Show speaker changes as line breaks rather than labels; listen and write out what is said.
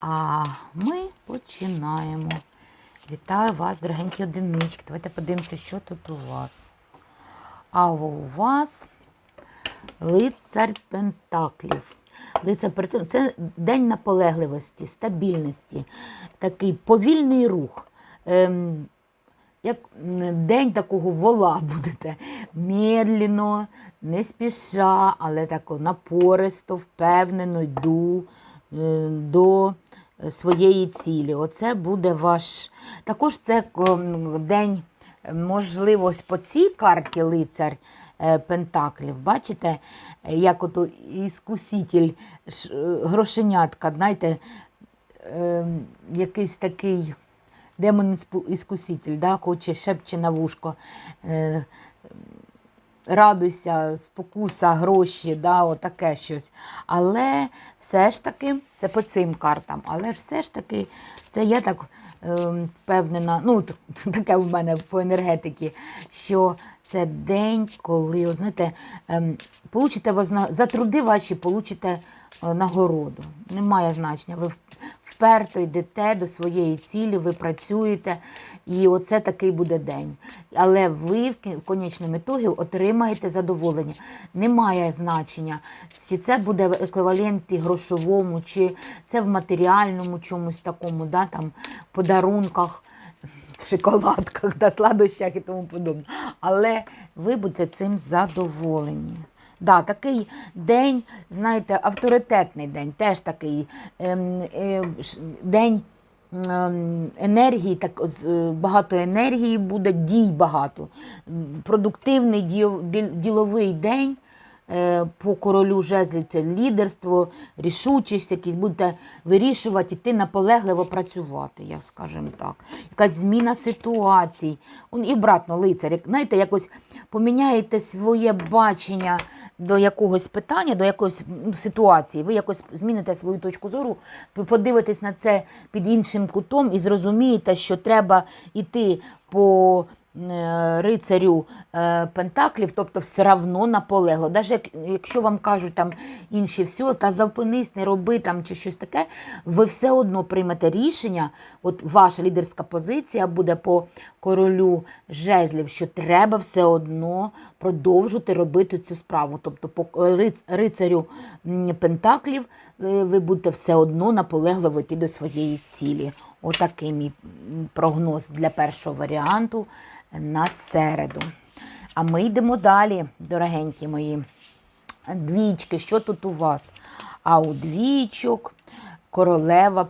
А ми починаємо. Вітаю вас, дорогенькі одинички. Давайте подивимося, що тут у вас. А у вас лицар Пентаклів. Лицар це день наполегливості, стабільності, такий повільний рух. Ем, як день такого вола будете. Медленно, не спіша, але так напористо, впевнено йду до своєї цілі. Оце буде ваш. Також це день, е, можливо, по цій карті лицар е, Пентаклів. Бачите, е, як ото іскуситель е, грошенятка, знаєте, е, якийсь такий демон іскуситель, да, хоче шепче на вушко. Радуйся, спокуса, гроші, да, отаке щось. Але все ж таки, це по цим картам, але все ж таки, це я так е, впевнена, ну, таке в мене по енергетиці, що це день, коли, знаєте, ем, получите возна... за труди ваші получите е, нагороду. Немає значення. Ви вперто йдете до своєї цілі, ви працюєте, і оце такий буде день. Але ви в конечному ітогі отримаєте задоволення. Немає значення, чи це буде в еквіваленті грошовому, чи це в матеріальному чомусь такому, да, там, подарунках. В шоколадках та сладощах і тому подобне. Але ви будете цим задоволені. Да, такий день, знаєте, авторитетний день, теж такий ем, е, день ем, енергії, так, е, багато енергії буде, дій багато. Продуктивний діл- діл- діловий день. Е, По королю жезлі це лідерство, рішучість, якісь будете вирішувати, йти наполегливо працювати, я скажімо так. Якась зміна ситуацій. І обратно лицар, як, знаєте, якось поміняєте своє бачення до якогось питання, до якоїсь ну, ситуації. Ви якось зміните свою точку зору, подивитесь на це під іншим кутом і зрозумієте, що треба йти по рицарю е, Пентаклів, тобто все одно наполегло. Навіть якщо вам кажуть там інші все, та зупинись, не роби там чи щось таке, ви все одно приймете рішення. От ваша лідерська позиція буде по королю жезлів, що треба все одно продовжувати робити цю справу. Тобто, по рицарю Пентаклів е, ви будете все одно наполегливо йти до своєї цілі. Отакий мій прогноз для першого варіанту на середу. А ми йдемо далі, дорогенькі мої. Двічки, що тут у вас? А у двічок королева